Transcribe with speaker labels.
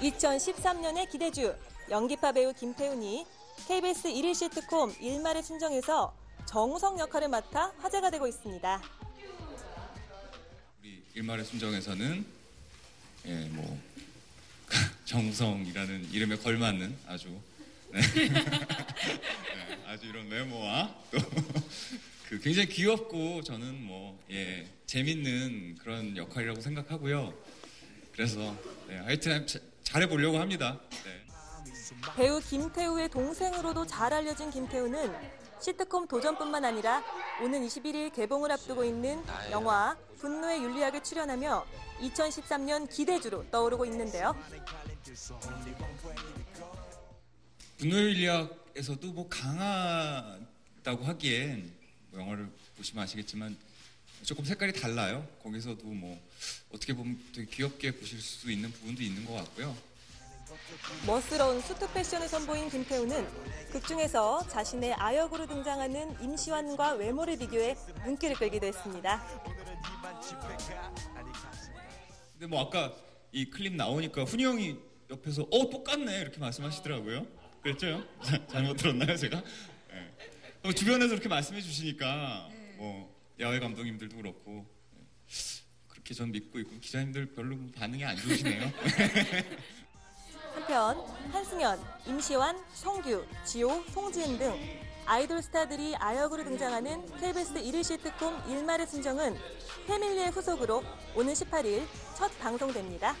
Speaker 1: 2013년의 기대주 연기파 배우 김태훈이 KBS 1일 시트콤 일말의 순정에서 정우성 역할을 맡아 화제가 되고 있습니다.
Speaker 2: 우리 일말의 순정에서는 예, 뭐 정우성이라는 이름에 걸맞는 아주 네. 네, 아주 이런 외모와 또 그 굉장히 귀엽고 저는 뭐 예, 재밌는 그런 역할이라고 생각하고요. 그래서 네, 하여튼 자- 잘해보려고 합니다. 네.
Speaker 1: 배우 김태우의 동생으로도 잘 알려진 김태우는 시트콤 도전뿐만 아니라 오는 21일 개봉을 앞두고 있는 영화 분노의 윤리학에 출연하며 2013년 기대주로 떠오르고 있는데요.
Speaker 2: 분노일리학에서도 뭐 강하다고 하기엔 뭐 영화를 보시면 아시겠지만 조금 색깔이 달라요. 거기서도 뭐 어떻게 보면 되게 귀엽게 보실 수 있는 부분도 있는 것 같고요.
Speaker 1: 멋스러운 수트 패션을 선보인 김태우는 극중에서 자신의 아역으로 등장하는 임시완과 외모를 비교해 눈길을 끌기도 했습니다.
Speaker 2: 근데 뭐 아까 이 클립 나오니까 훈이 형이 옆에서 어 똑같네 이렇게 말씀하시더라고요. 그랬죠? 자- 잘못 들었나요 제가? 네. 어, 주변에서 그렇게 말씀해 주시니까 뭐 야외 감독님들도 그렇고 네. 그렇게 전 믿고 있고 기자님들 별로 반응이 안 좋으시네요.
Speaker 1: 한편 한승연, 임시완, 성규, 지호, 송지은 등 아이돌 스타들이 아역으로 등장하는 KBS 1일 시트콤 일말의 순정은 패밀리의 후속으로 오는 18일 첫 방송됩니다.